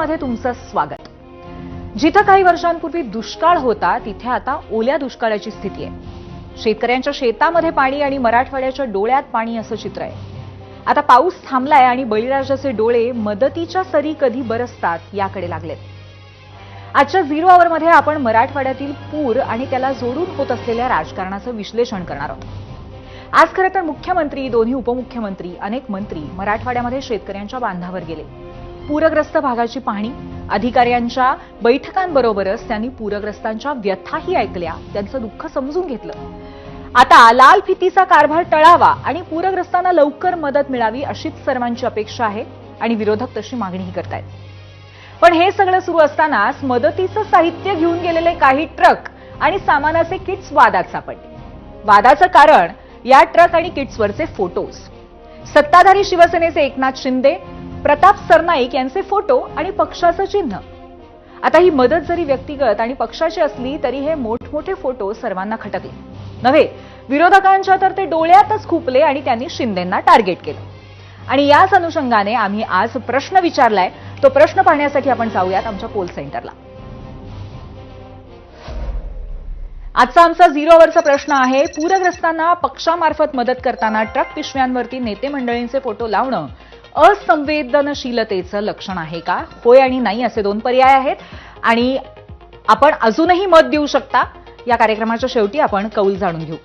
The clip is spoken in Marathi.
मध्ये तुमचं स्वागत. जिथं काही वर्षांपूर्वी दुष्काळ होता तिथे आता ओल्या दुष्काळाची स्थिती आहे. शेतकऱ्यांच्या शेतामध्ये पाणी आणि मराठवाड्याच्या डोळ्यात पाणी असं चित्र आहे. आता पाऊस थांबलाय आणि बळीराजाचे डोळे मदतीच्या सरी कधी बरसतात याकडे लागलेत. आजच्या झिरो आवरमध्ये आपण मराठवाड्यातील पूर आणि त्याला जोडून होत असलेल्या राजकारणाचं विश्लेषण करणार आहोत. आज खरं तर मुख्यमंत्री दोन्ही उपमुख्यमंत्री अनेक मंत्री मराठवाड्यामध्ये शेतकऱ्यांच्या बांधावर गेले. पूरग्रस्त भागाची पाहणी. अधिकाऱ्यांच्या बैठकांबरोबरच त्यांनी पूरग्रस्तांच्या व्यथाही ऐकल्या. त्यांचं दुःख समजून घेतलं. आता लाल फितीचा कारभार टळावा आणि पूरग्रस्तांना लवकर मदत मिळावी अशीच सर्वांची अपेक्षा आहे आणि विरोधक तशी मागणीही करतायत. पण हे सगळं सुरू असतानाच मदतीचं साहित्य घेऊन गेलेले काही ट्रक आणि सामानाचे किट्स वादात सापडले. वादाचं कारण या ट्रक आणि किट्सवरचे फोटोज. सत्ताधारी शिवसेनेचे एकनाथ शिंदे प्रताप सरनाईक यांचे फोटो आणि पक्षाचं चिन्ह. आता ही मदत जरी व्यक्तिगत आणि पक्षाची असली तरी हे मोठमोठे फोटो सर्वांना खटकले. नव्हे विरोधकांच्या तर ते डोळ्यातच खुपले आणि त्यांनी शिंदेंना टार्गेट केलं. आणि याच अनुषंगाने आम्ही आज प्रश्न विचारलाय तो प्रश्न पाहण्यासाठी आपण जाऊयात आमच्या पोल सेंटरला आजचा आमचा झिरो प्रश्न आहे पूरग्रस्तांना पक्षामार्फत मदत करताना ट्रक पिशव्यांवरती नेते मंडळींचे फोटो लावणं. असंवेदनशीलतेचं लक्षण आहे का? होय आणि नाही असे दोन पर्याय आहेत. आणि आपण अजूनही मत देऊ शकता. या कार्यक्रमाच्या शेवटी आपण कौल जाणून घेऊ.